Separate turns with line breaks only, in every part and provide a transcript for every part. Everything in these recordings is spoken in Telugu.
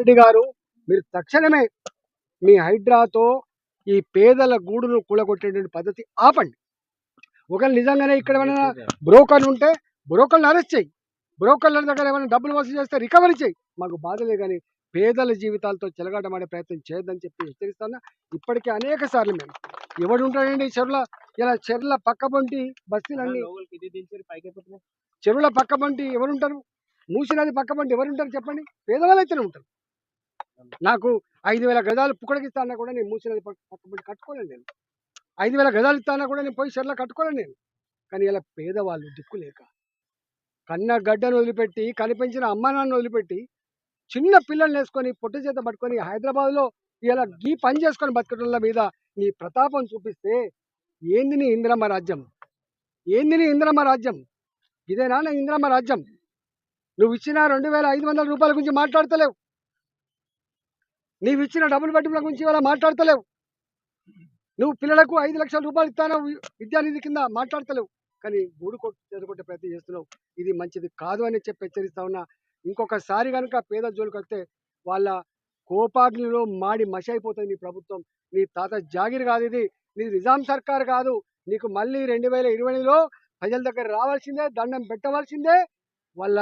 రెడ్డి గారు మీరు తక్షణమే మీ హైడ్రాతో ఈ పేదల గూడును కూలగొట్టేటువంటి పద్ధతి ఆపండి. ఒకవేళ నిజంగానే ఇక్కడ ఏమైనా బ్రోకర్లు ఉంటే బ్రోకర్లు అరెస్ట్ చేయి. బ్రోకర్ల దగ్గర ఏమైనా డబ్బులు వసూలు చేస్తే రికవరీ చేయి. మాకు బాధలే కానీ పేదల జీవితాలతో చెలగాటమాడే ప్రయత్నం చేయొద్దని చెప్పి హెచ్చరిస్తున్నా ఇప్పటికే అనేక సార్లు మేము ఎవడు ఉంటాడండి చెరువుల ఇలా చెరువుల పక్క పొంటి బస్తీలన్నీ? చెరువుల పక్క పంటి ఎవరుంటారు? మూసినది పక్క పంటి ఎవరుంటారు చెప్పండి? పేదవాళ్ళు అయితేనే ఉంటారు. నాకు ఐదు వేల గజాలు పుక్కడికి ఇస్తానా కూడా నేను మూసినది కట్టుకోలేను నేను. ఐదు వేల గజాలు ఇస్తానా కూడా నేను పోయి చెరువులో కట్టుకోలేను నేను. కానీ ఇలా పేదవాళ్ళు దిక్కు లేక కన్న గడ్డను వదిలిపెట్టి కనిపించిన అమ్మ నాన్న వదిలిపెట్టి చిన్న పిల్లల్ని వేసుకొని పొట్టు చేత పట్టుకొని హైదరాబాద్లో ఇలా గీ పని చేసుకొని బతకడంల మీద నీ ప్రతాపం చూపిస్తే ఏంది నీ ఇందిరమ్మ రాజ్యం? ఏంది నీ ఇందిరమ్మ రాజ్యం? ఇదేనా నా ఇంద్రమ్మ రాజ్యం? నువ్వు ఇచ్చిన రెండు వేల ఐదు వందల రూపాయల గురించి మాట్లాడతలేవు. నీవు ఇచ్చిన డబుల్ బెడ్రూమ్ల గురించి ఇవాళ మాట్లాడతలేవు. నువ్వు పిల్లలకు ఐదు లక్షల రూపాయలు ఇస్తానో విద్యానిధి కింద మాట్లాడతలేవు. కానీ గూడు కొట్టు ప్రయత్నం చేస్తున్నావు. ఇది మంచిది కాదు అని చెప్పి హెచ్చరిస్తా ఉన్నా. ఇంకొకసారి కనుక పేద జోలికి వస్తే వాళ్ళ కోపాగ్నిలో మాడి మసి అయిపోతుంది నీ ప్రభుత్వం. నీ తాత జాగిర్ కాదు ఇది. నీ నిజాం సర్కార్ కాదు. నీకు మళ్ళీ రెండు వేల ఇరవైలో ప్రజల దగ్గర రావాల్సిందే దండం పెట్టవలసిందే వాళ్ళ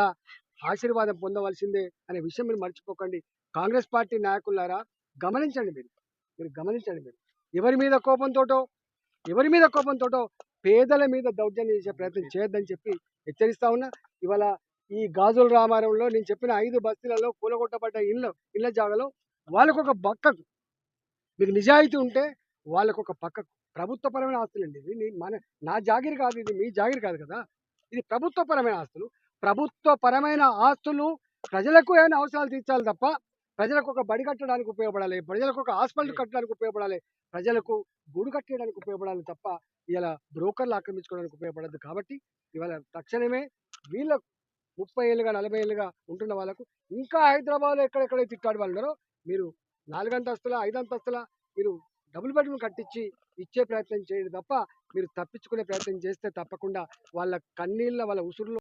ఆశీర్వాదం పొందవలసిందే అనే విషయం మీరు మర్చిపోకండి. కాంగ్రెస్ పార్టీ నాయకులారా గమనించండి మీరు. మీరు గమనించండి మీరు. ఎవరి మీద కోపంతోటో ఎవరి మీద కోపంతోటో పేదల మీద దౌర్జన్యం చేసే ప్రయత్నం చేయొద్దని చెప్పి హెచ్చరిస్తా ఉన్నా. ఇవాళ ఈ గాజుల రామారంలో నేను చెప్పిన ఐదు బస్తీలలో కూలగొట్టబడ్డ ఇళ్ళ ఇళ్ళ జాగలో వాళ్ళకు ఒక పక్కకు మీకు నిజాయితీ ఉంటే వాళ్ళకు ఒక పక్కకు ప్రభుత్వపరమైన ఆస్తులండి ఇది మన నా జాగిరి కాదు ఇది మీ జాగిరి కాదు కదా. ఇది ప్రభుత్వపరమైన ఆస్తులు. ప్రభుత్వపరమైన ఆస్తులు ప్రజలకు ఏమైనా అవసరాలు తీర్చాలి తప్ప ప్రజలకు ఒక బడి కట్టడానికి ఉపయోగపడాలి ప్రజలకు ఒక హాస్పిటల్ కట్టడానికి ఉపయోగపడాలి ప్రజలకు గూడు కట్టడానికి ఉపయోగపడాలి తప్ప ఇలా బ్రోకర్లు ఆక్రమించుకోవడానికి ఉపయోగపడదు కాబట్టి ఇవాళ తక్షణమే వీళ్ళ ముప్పై ఏళ్ళుగా నలభై ఏళ్ళుగా ఉంటున్న వాళ్ళకు ఇంకా హైదరాబాద్లో ఎక్కడెక్కడైతే ఇట్టాడు వాళ్ళు ఉన్నారో మీరు నాలుగంతస్తుల ఐదంతస్తుల మీరు డబుల్ బెడ్రూమ్ కట్టించి ఇచ్చే ప్రయత్నం చేయండి తప్ప మీరు తప్పించుకునే ప్రయత్నం చేస్తే తప్పకుండా వాళ్ళ కన్నీళ్ళ వాళ్ళ ఉసురులో